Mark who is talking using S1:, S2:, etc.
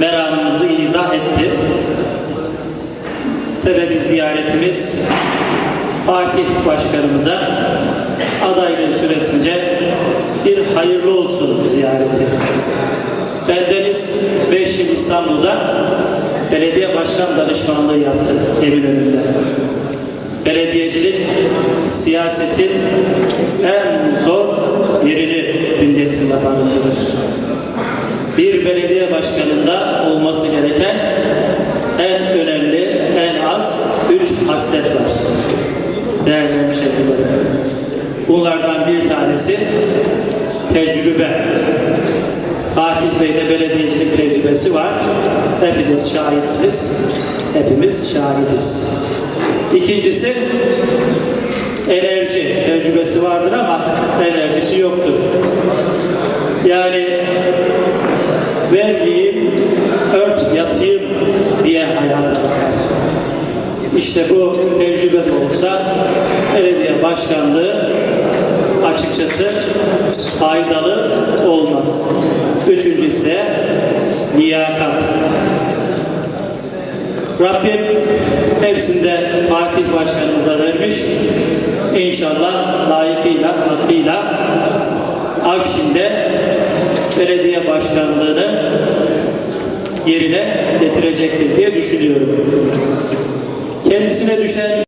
S1: meramımızı izah etti. Sebebi ziyaretimiz Fatih Başkanımıza adaylığı süresince bir hayırlı olsun ziyareti. Bendeniz 5 yıl İstanbul'da belediye başkan danışmanlığı yaptı Eminönü'nde. Belediyecilik siyasetin en zor yerini bünyesinde barındırır. Bir belediye başkanında olması gereken en önemli, en az üç haslet var. Değerli hemşehrilerim. Bunlardan bir tanesi tecrübe. Fatih Bey'de belediyecilik tecrübesi var. Hepiniz şahitsiniz. Hepimiz şahidiz. İkincisi enerji tecrübesi vardır ama enerjisi yoktur. Yani vermeyeyim, ört yatayım diye hayata bakar. İşte bu tecrübe de olsa belediye başkanlığı açıkçası faydalı olmaz. Üçüncüsü ise liyakat. Rabbim hepsinde Fatih Başkanımıza vermiş. İnşallah layıkıyla, hakkıyla Afşin'de belediye başkanlığını yerine getirecektir diye düşünüyorum. Kendisine düşen